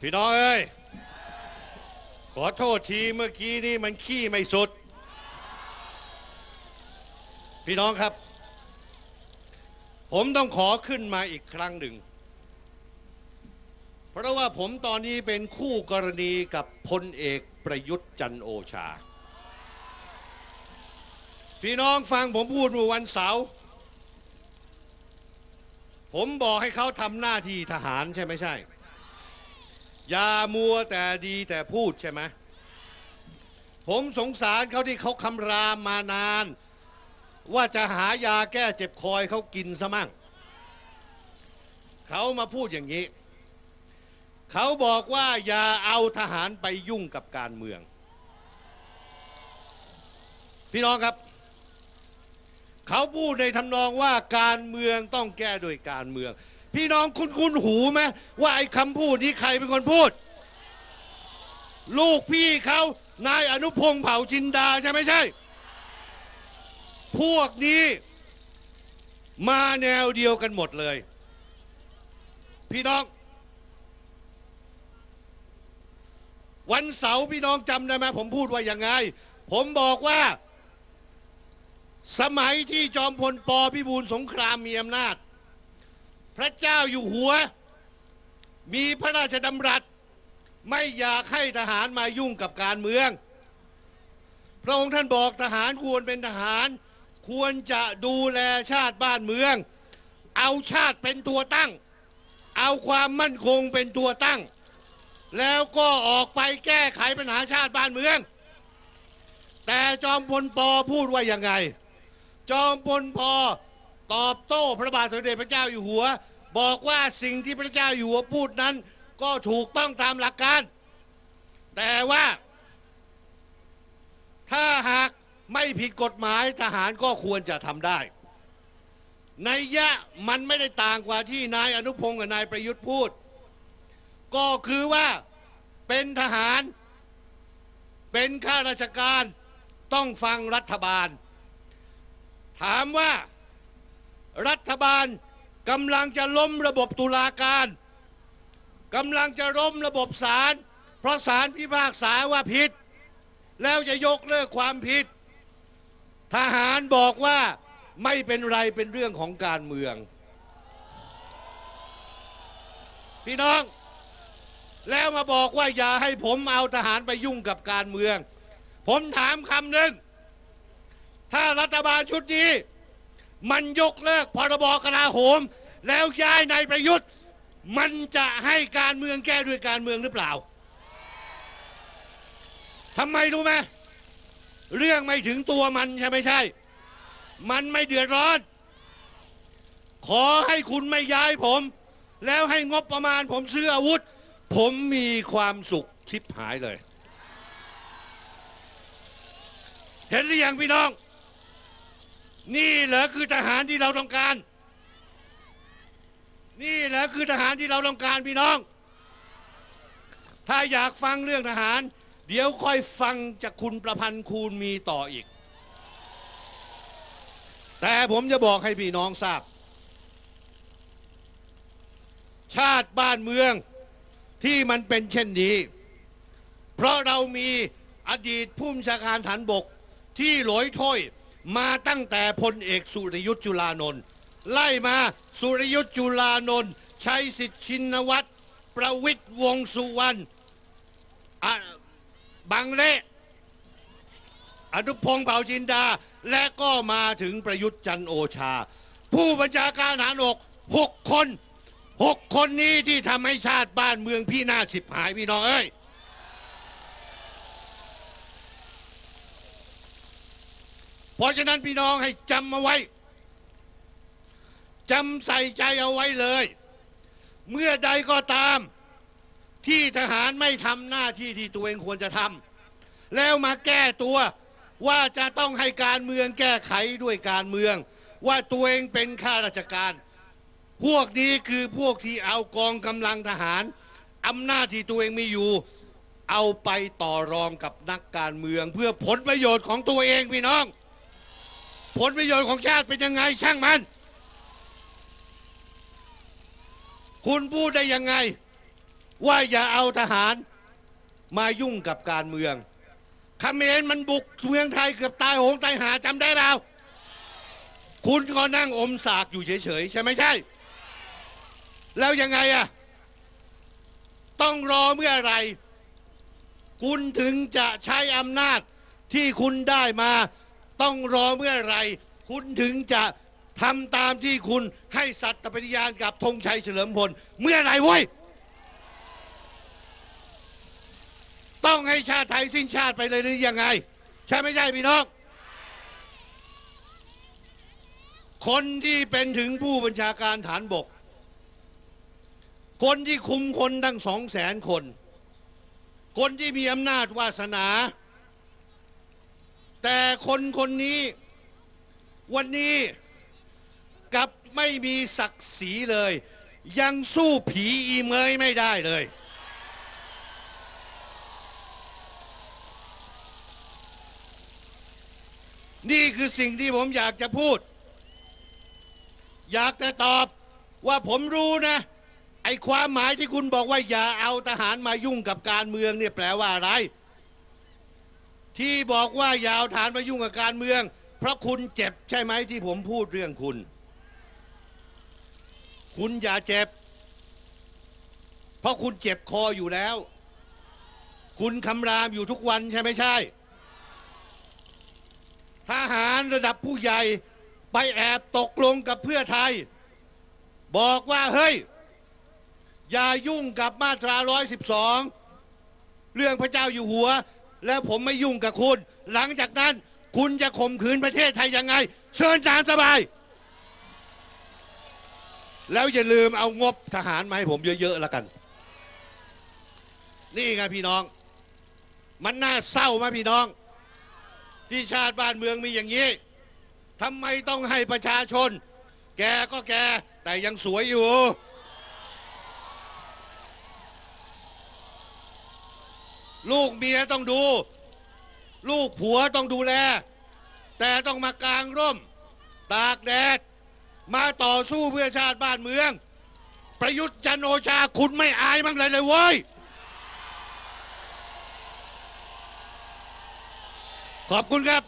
พี่น้องเอ้ย ขอโทษทีเมื่อกี้นี่มันขี้ไม่สุด พี่น้องครับ ผมต้องขอขึ้นมาอีกครั้งหนึ่ง เพราะว่าผมตอนนี้เป็นคู่กรณีกับพลเอกประยุทธ์จันโอชา พี่น้องฟังผมพูดเมื่อวันเสาร์ผมบอกให้เขาทำหน้าที่ทหารใช่ไหมใช่ อย่ามัวแต่ดีแต่พูดใช่ไหมผมสงสารเขาที่เขาคำรามมานาน ว่าจะหายาแก้เจ็บคอยเขากินซะมั่งเขามาพูดอย่างนี้ เขาบอกว่าอย่าเอาทหารไปยุ่งกับการเมือง พี่น้องครับ เขาพูดในทำนองว่าการเมืองต้องแก้โดยการเมือง พี่น้องคุ้นคุ้นหูไหมว่าไอ้คำพูดนี้ใครเป็นคนพูด ลูกพี่เขานายอนุพงษ์เผ่าจินดาใช่ไหมใช่ พวกนี้มาแนวเดียวกันหมดเลย พี่น้อง วันเสาร์พี่น้องจำได้ไหมผมพูดว่ายังไง ผมบอกว่า สมัยที่จอมพลปพิบูลสงครามมีอำนาจ พระเจ้าอยู่หัว มีพระราชดำรัส ไม่อยากให้ทหารมายุ่งกับการเมือง พระองค์ท่านบอกทหารควรเป็นทหาร ควรจะดูแลชาติบ้านเมือง เอาชาติเป็นตัวตั้ง เอาความมั่นคงเป็นตัวตั้ง แล้วก็ออกไปแก้ไขปัญหาชาติบ้านเมือง แต่จอมพลปอพูดว่ายังไง จอมพลปอ ตอบโต้พระบาทสมเด็จพระเจ้าอยู่หัว บอกว่าสิ่งที่พระเจ้าอยู่หัวพูดนั้น ก็ถูกต้องตามหลักการ แต่ว่า ถ้าหากไม่ผิดกฎหมายทหารก็ควรจะทำได้ในยยะมันไม่ได้ต่างกว่าที่นายอนุพงศ์กับนายประยุทธ์พูด ก็คือว่าเป็นทหาร เป็นข้าราชการต้องฟังรัฐบาล ถามว่า รัฐบาลกำลังจะล้มระบบตุลาการกำลังจะล้มระบบศาลเพราะศาลพิพากษาว่าผิด แล้วจะยกเลิกความผิด ทหารบอกว่าไม่เป็นไรเป็นเรื่องของการเมือง พี่น้อง แล้วมาบอกว่าอย่าให้ผมเอาทหารไปยุ่งกับการเมือง ผมถามคำหนึ่งถ้ารัฐบาลชุดนี้ มันยกเลิกพรบกลาโหม แล้วย้ายนายประยุทธ์ มันจะให้การเมืองแก้ด้วยการเมืองหรือเปล่าทำไมรู้ไหมเรื่องไม่ถึงตัวมันใช่ไม่ใช่ มันไม่เดือดร้อน ขอให้คุณไม่ย้ายผม แล้วให้งบประมาณผมซื้ออาวุธ ผมมีความสุขชิบหายเลย เห็นหรือยังพี่น้อง นี่เหรอคือทหารที่เราต้องการ นี่เหรอคือทหารที่เราต้องการพี่น้อง ถ้าอยากฟังเรื่องทหาร เดี๋ยวค่อยฟังจากคุณประพันธ์คูณมีต่ออีก แต่ผมจะบอกให้พี่น้องทราบ ชาติบ้านเมืองที่มันเป็นเช่นนี้ เพราะเรามีอดีตผู้บัญชาการฐานบกที่หลอยถ้อย มาตั้งแต่พลเอกสุรยุทธ์จุลานนท์ไล่มาสุรยุทธ์จุลานนท์ชัยสิทธิชินวัตร ประวิตรวงสุวรรณบังเละอนุพงษ์เผ่าจินดา และก็มาถึงประยุทธ์จันโอชา ผู้บัญชาการฐานบกหกคนหกคนนี้ที่ทำให้ชาติบ้านเมืองพี่นาศฉิบหายพี่น้องเอ้ย เพราะฉะนั้นพี่น้องให้จำเอาไว้จำใส่ใจเอาไว้เลย เมื่อใดก็ตาม ที่ทหารไม่ทำหน้าที่ที่ตัวเองควรจะทำแล้วมาแก้ตัวว่าจะต้องให้การเมืองแก้ไขด้วยการเมือง ว่าตัวเองเป็นข้าราชการ พวกนี้คือพวกที่เอากองกำลังทหารอำนาจที่ตัวเองมีอยู่ เอาไปต่อรองกับนักการเมือง เพื่อผลประโยชน์ของตัวเองพี่น้อง ผลประโยชน์ของชาติเป็นยังไงช่างมัน คุณพูดได้ยังไง ว่าอย่าเอาทหารมายุ่งกับการเมืองเขมรมันบุกเมืองไทยเกือบตายโหงตายหาจำได้เปล่าคุณก็นั่งอมสากอยู่เฉยๆใช่ไหมใช่ แล้วยังไงอะต้องรอเมื่อไหรคุณถึงจะใช้อำนาจที่คุณได้มา ต้องรอเมื่อไหรคุณถึงจะทำตามที่คุณให้สัตย์ปฏิญาณกับธงชัยเฉลิมพล เมื่อไหรเว้ย ต้องให้ชาติไทยสิ้นชาติไปเลยหรือยังไง ใช่ไม่ใช่พี่น้อง คนที่เป็นถึงผู้บัญชาการฐานบก คนที่คุมคนตั้งสองแสนคน คนที่มีอำนาจวาสนา แต่คนคนนี้วันนี้กลับไม่มีศักดิ์ศรีเลย ยังสู้ผีอีเมยไม่ได้เลย นี่คือสิ่งที่ผมอยากจะพูด อยากจะตอบว่าผมรู้นะ ไอ้ความหมายที่คุณบอกว่าอย่าเอาทหารมายุ่งกับการเมืองเนี่ยแปลว่าอะไร ที่บอกว่าอย่าเอาทหารมายุ่งกับการเมือง เพราะคุณเจ็บใช่ไหมที่ผมพูดเรื่องคุณ คุณอย่าเจ็บ เพราะคุณเจ็บคออยู่แล้ว คุณคำรามอยู่ทุกวันใช่ไหมใช่ทหารระดับผู้ใหญ่ไปแอบตกลงกับเพื่อไทย บอกว่าเฮ้ย อย่ายุ่งกับมาตรา 112 เรื่องพระเจ้าอยู่หัว แล้วผมไม่ยุ่งกับคุณ หลังจากนั้น คุณจะข่มขืนประเทศไทยยังไง เชิญตามสบาย แล้วอย่าลืมเอางบทหารมาให้ผมเยอะๆแล้วกัน นี่ไงพี่น้อง มันน่าเศร้าไหมพี่น้อง ที่ชาติบ้านเมืองมีอย่างนี้ทำไมต้องให้ประชาชน แกก็แกแต่ยังสวยอยู่ ลูกเมียต้องดู ลูกผัวต้องดูแล แต่ต้องมากางร่ม ตากแดด มาต่อสู้เพื่อชาติบ้านเมือง ประยุทธ์จันโอชาคุณไม่อายมั้งเลยเลยเว้ย ขอบคุณครับ